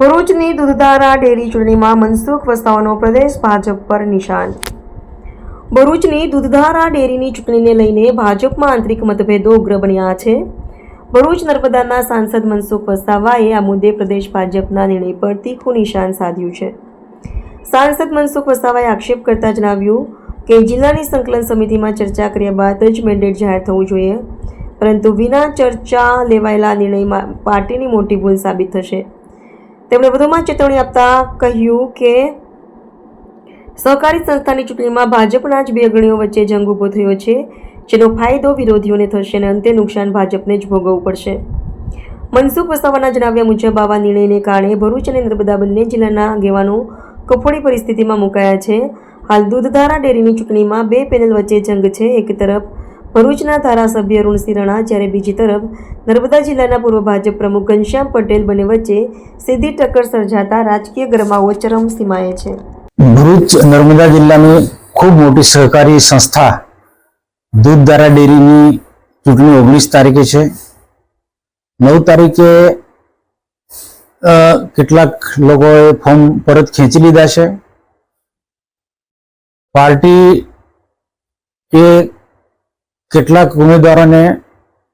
ભરૂચની દૂધધારા ડેરી ચૂંટણીમાં મનસુખ વસાવાનો પ્રદેશ ભાજપ પર નિશાન. ભરૂચની દૂધધારા ડેરીની ચૂંટણીને લઈને ભાજપમાં આંતરિક મતભેદો ઉગ્ર બન્યા છે. ભરૂચ નર્મદાના સાંસદ મનસુખ વસાવાએ આ મુદ્દે પ્રદેશ ભાજપના નિર્ણય પર તીખું નિશાન સાધ્યું છે. સાંસદ મનસુખ વસાવાએ આક્ષેપ કરતા જણાવ્યું કે જિલ્લાની સંકલન સમિતિમાં ચર્ચા કર્યા બાદ જ મેન્ડેટ જાહેર થવું જોઈએ, પરંતુ વિના ચર્ચા લેવાયેલા નિર્ણયમાં પાર્ટીની મોટી ભૂલ સાબિત થશે. તેમણે વધુમાં ચેતવણી આપતા કહ્યું કે, સહકારી સંસ્થાની ચૂંટણીમાં ભાજપના જ બે અગ્રણીઓ વચ્ચે જંગ ઊભો થયો છે, જેનો ફાયદો વિરોધીઓને થશે અને અંતે નુકસાન ભાજપને જ ભોગવવું પડશે. મનસુખ વસાવાના જણાવ્યા મુજબ આવા નિર્ણયને કારણે ભરૂચ અને નર્મદા બંને જિલ્લાના આગેવાનો કફોડી પરિસ્થિતિમાં મુકાયા છે. હાલ દૂધધારા ડેરીની ચૂંટણીમાં બે પેનલ વચ્ચે જંગ છે. એક તરફ ભરૂચના ધારાસભ્ય અરુણસિંહ રણા જ્યારે બીજી તરફ નર્મદા જિલ્લાના પૂર્વ ભાજપ પ્રમુખ ઘનશ્યામ પટેલ બંને વચ્ચે સીધી ટક્કર સર્જાતા રાજકીય ગરમાવો ચરમસીમાએ છે. ભરૂચ નર્મદા જિલ્લાની ખૂબ મોટી સહકારી સંસ્થા દૂધધારા ડેરીની ચૂંટણી ઓગણીસ તારીખે છે. નવ તારીખે કેટલાક લોકોએ ફોર્મ પરત ખેંચી લીધા છે. પાર્ટી એ કેટલાક ઉમેદવારોને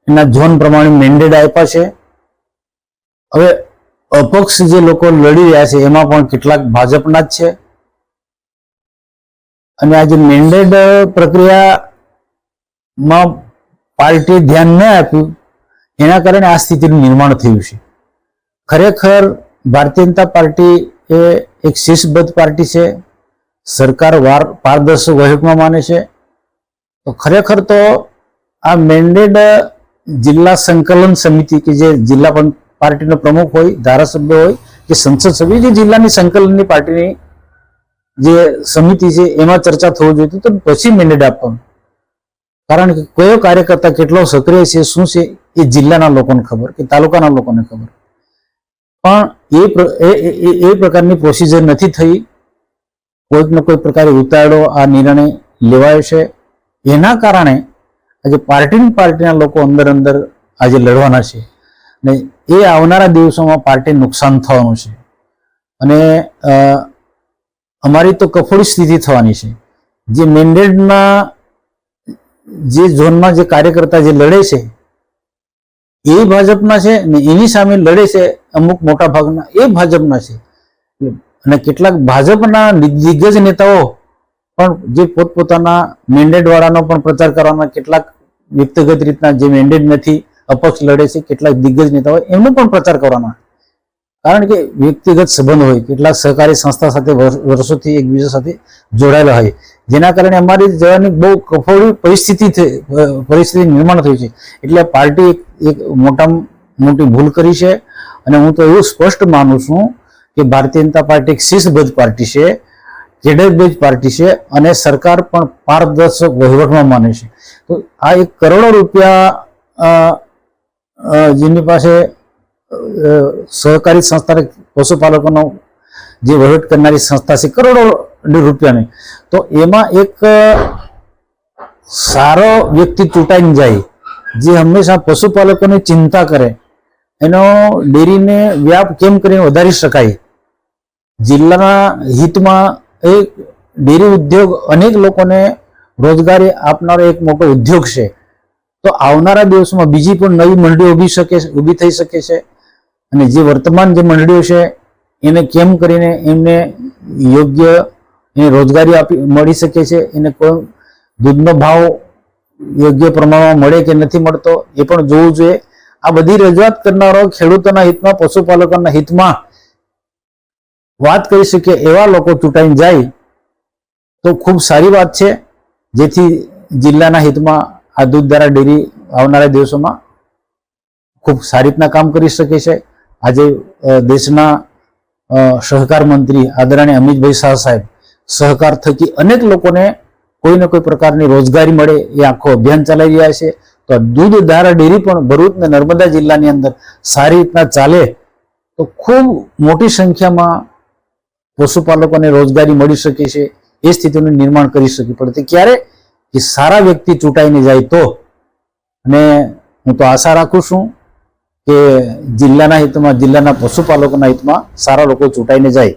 એના ઝોન પ્રમાણે મેન્ડેટ આપ્યા છે. હવે અપક્ષ જે લોકો લડી રહ્યા છે, એમાં પણ કેટલાક ભાજપના જ છે. અને આ જે મેન્ડેટ પ્રક્રિયામાં પાર્ટીએ ધ્યાન ન આપ્યું, એના કારણે આ સ્થિતિનું નિર્માણ થયું છે. ખરેખર ભારતીય જનતા પાર્ટી એ એક શિસ્તબદ્ધ પાર્ટી છે. સરકાર વાર પારદર્શક વહીવટમાં માને છે. તો ખરેખર તો આ મેન્ડેડ જિલ્લા સંકલન સમિતિ કે જે જિલ્લા પાર્ટીનો પ્રમુખ હોય, ધારાસભ્ય હોય, કે સંસદ સભ્ય, જે જિલ્લાની સંકલનની પાર્ટીની જે સમિતિ છે, એમાં ચર્ચા થવું જોઈએ, તો પછી મેન્ડેટ આપવાનું. કારણ કે કયો કાર્યકર્તા કેટલો સક્રિય છે, શું છે, એ જિલ્લાના લોકોને ખબર, કે તાલુકાના લોકોને ખબર. પણ એ એ- પ્રકારની પ્રોસિજર નથી થઈ. કોઈક ને કોઈ પ્રકારે ઉતારડો આ નિર્ણય લેવાયો છે. એના કારણે આજે પાર્ટીની પાર્ટીના લોકો અંદર અંદર આજે લડવાના છે. ને એ આવનારા દિવસોમાં પાર્ટીને નુકસાન થવાનું છે. અને અમારી તો કફોડી સ્થિતિ થવાની છે. જે મેન્ડેટના જે ઝોનમાં જે કાર્યકર્તા જે લડે છે, એ ભાજપના છે ને એની સામે લડે છે અમુક મોટા ભાગના એ ભાજપના છે. અને કેટલાક ભાજપના દિગ્ગજ નેતાઓ પણ જે પોતપોતાના મેન્ડેટ વાળાનો પણ પ્રચાર કરવાના કેટલાક વ્યક્તિગત રીતના જે મેન્ડેટ નથી, અપક્ષ લડે છે, કેટલાક દિગ્ગજ નેતા હોય, એમનો પણ પ્રચાર કરવાના કારણ કે વ્યક્તિગત સંબંધ હોય, કેટલાક સહકારી સંસ્થા સાથે વર્ષોથી એકબીજા સાથે જોડાયેલા હોય. જેના કારણે અમારી જવાની બહુ કફોડી પરિસ્થિતિ પરિસ્થિતિ નિર્માણ થઈ છે. એટલે પાર્ટી એક મોટા મોટી ભૂલ કરી છે. અને હું તો એવું સ્પષ્ટ માનું છું કે ભારતીય જનતા પાર્ટી એક શિસ્તબદ્ધ પાર્ટી છે. કેડરબેઝ પાર્ટી છે અને સરકાર પણ પારદર્શક વહીવટમાં માને છે. તો આ એક કરોડો રૂપિયા જેની પાસે સહકારી સંસ્થા પશુપાલકોનો જે વહીવટ કરનારી સંસ્થા છે, કરોડો રૂપિયાની. તો એમાં એક સારો વ્યક્તિ ચૂંટાઈને જાય, જે હંમેશા પશુપાલકોની ચિંતા કરે, એનો ડેરીને વ્યાપ કેમ કરીને વધારી શકાય? જિલ્લાના હિતમાં એક ડેરી ઉદ્યોગ અનેક લોકોને રોજગારી આપનારો એક મોટો ઉદ્યોગ છે. તો આવનારા દિવસોમાં બીજી પણ નવી મંડળીઓ ઊભી શકે ઊભી થઈ શકે છે. અને જે વર્તમાન જે મંડળીઓ છે, એને કેમ કરીને એમને યોગ્ય એને રોજગારી આપી, મળી શકે છે, એને કોઈ દૂધનો ભાવ યોગ્ય પ્રમાણમાં મળે કે નથી મળતો, એ પણ જોવું જોઈએ. આ બધી રજૂઆત કરનારો ખેડૂતોના હિતમાં, પશુપાલકોના હિતમાં વાત કરી શકીએ એવા લોકો ચૂંટાઈને જાય તો ખૂબ સારી વાત છે. જેથી જિલ્લાના હિતમાં આ દૂધ દ્વારા ડેરી આવનારા દિવસોમાં ખૂબ સારી રીતના કામ કરી શકે છે. આજે દેશના સહકાર મંત્રી આદરણીય અમિતભાઈ શાહ સાહેબ સહકાર થકી અનેક લોકોને કોઈ ને કોઈ પ્રકારની રોજગારી મળે એ આખો અભિયાન ચલાવી રહ્યા છે. તો દૂધ ધારા ડેરી પણ ભરૂચ ને નર્મદા જિલ્લાની અંદર સારી રીતના ચાલે તો ખૂબ મોટી સંખ્યામાં પશુપાલકોને રોજગારી મળી શકે છે, એ સ્થિતિનું નિર્માણ કરી શકી. પડે ક્યારે? કે સારા વ્યક્તિ ચૂંટાઈને જાય તો. અને હું તો આશા રાખું છું કે જિલ્લાના હિતમાં, જિલ્લાના પશુપાલકોના હિતમાં સારા લોકો ચૂંટાઈને જાય.